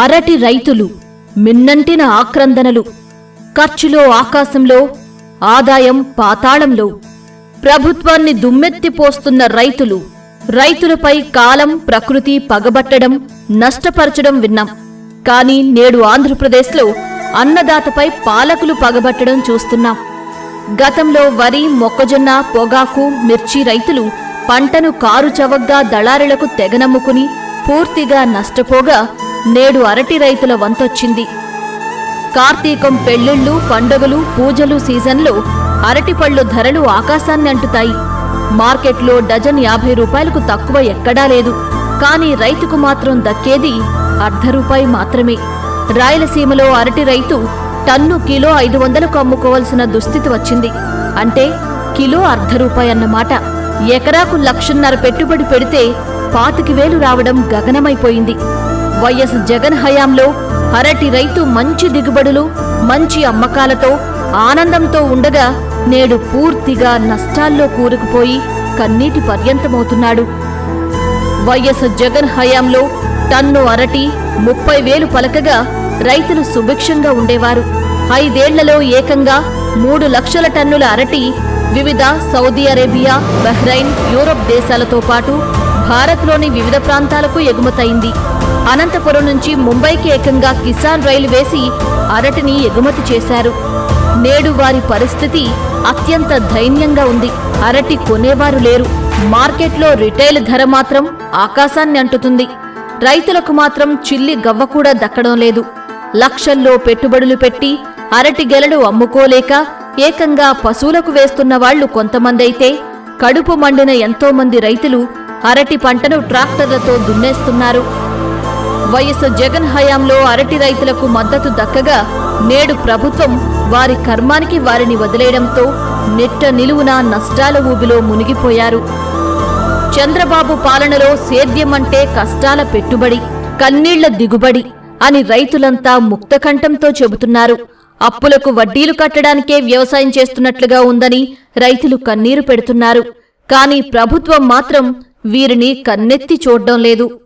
అరటి రైతులు మిన్నంటిన ఆక్రందనలు. ఖర్చులో ఆకాశంలో ఆదాయం పాతాళంలో. ప్రభుత్వాన్ని దుమ్మెత్తిపోస్తున్న రైతులు రైతులపై కాలం ప్రకృతి పగబట్టడం నష్టపరచడం విన్నాం. కాని నేడు ఆంధ్రప్రదేశ్లో అన్నదాతపై పాలకులు పగబట్టడం చూస్తున్నాం. గతంలో వరి మొక్కజొన్న పొగాకు మిర్చి రైతులు పంటను కారు చవగ్గా దళారులకు తెగనమ్ముకుని పూర్తిగా నష్టపోగా నేడు అరటి రైతుల వంతొచ్చింది. కార్తీకం పెళ్ళిళ్ళు పండుగలు పూజలు సీజన్లో అరటిపళ్ళు ధరలు ఆకాశాన్ని అంటుతాయి. మార్కెట్లో డజన్ యాభై రూపాయలకు తక్కువ ఎక్కడా లేదు. కానీ రైతుకు మాత్రం దక్కేది అర్ధ రూపాయి మాత్రమే. రాయలసీమలో అరటి రైతు టన్ను కిలో ఐదు వందలకు అమ్ముకోవాల్సిన దుస్థితి వచ్చింది. అంటే కిలో అర్ధ రూపాయి అన్నమాట. ఎకరాకు లక్షన్నర పెట్టుబడి పెడితే పాతికి వేలు రావడం గగనమైపోయింది. వైఎస్ జగన్ హయాంలో అరటి రైతు మంచి దిగుబడులు మంచి అమ్మకాలతో ఆనందంతో ఉండగా నేడు పూర్తిగా నష్టాల్లో కూరుకుపోయి కన్నీటి పర్యంతమవుతున్నాడు. వైఎస్ జగన్ హయాంలో టన్ను అరటి ముప్పై వేలు పలకగా రైతులు సుభిక్షంగా ఉండేవారు. ఐదేళ్ళలో ఏకంగా మూడు లక్షల టన్నుల అరటి వివిధ సౌదీ అరేబియా బహ్రైన్ యూరప్ దేశాలతో పాటు భారత్లోని వివిధ ప్రాంతాలకు ఎగుమతైంది అనంతపురం నుంచి ముంబైకి ఏకంగా కిసాన్ రైలు వేసి అరటిని ఎగుమతి చేశారు. నేడు వారి పరిస్థితి అత్యంత దైన్యంగా ఉంది. అరటి కొనేవారు లేరు. మార్కెట్లో రిటైల్ ధర మాత్రం ఆకాశాన్ని అంటుతుంది. రైతులకు మాత్రం చిల్లి గవ్వ కూడా దక్కడం లేదు. లక్షల్లో పెట్టుబడులు పెట్టి అరటి గెలలు అమ్ముకోలేక ఏకంగా పశువులకు వేస్తున్న వాళ్ళు కొంతమందైతే కడుపు మండిన ఎంతో మంది రైతులు అరటి పంటను ట్రాక్టర్లతో దున్నేస్తున్నారు. వైఎస్ జగన్ హయాంలో అరటి రైతులకు మద్దతు దక్కగా నేడు ప్రభుత్వం వారి కర్మానికి వారిని వదిలేయడంతో నెట్ట నిలువున నష్టాల ఊబిలో మునిగిపోయారు. చంద్రబాబు పాలనలో సేద్యం అంటే కష్టాల పెట్టుబడి కన్నీళ్ళ దిగుబడి అని రైతులంతా ముక్తకంఠంతో చెబుతున్నారు. అప్పులకు వడ్డీలు కట్టడానికే వ్యవసాయం చేస్తున్నట్లుగా ఉందని రైతులు కన్నీరు పెడుతున్నారు. కానీ ప్రభుత్వం మాత్రం వీరిని కన్నెత్తి చూడ్డం లేదు.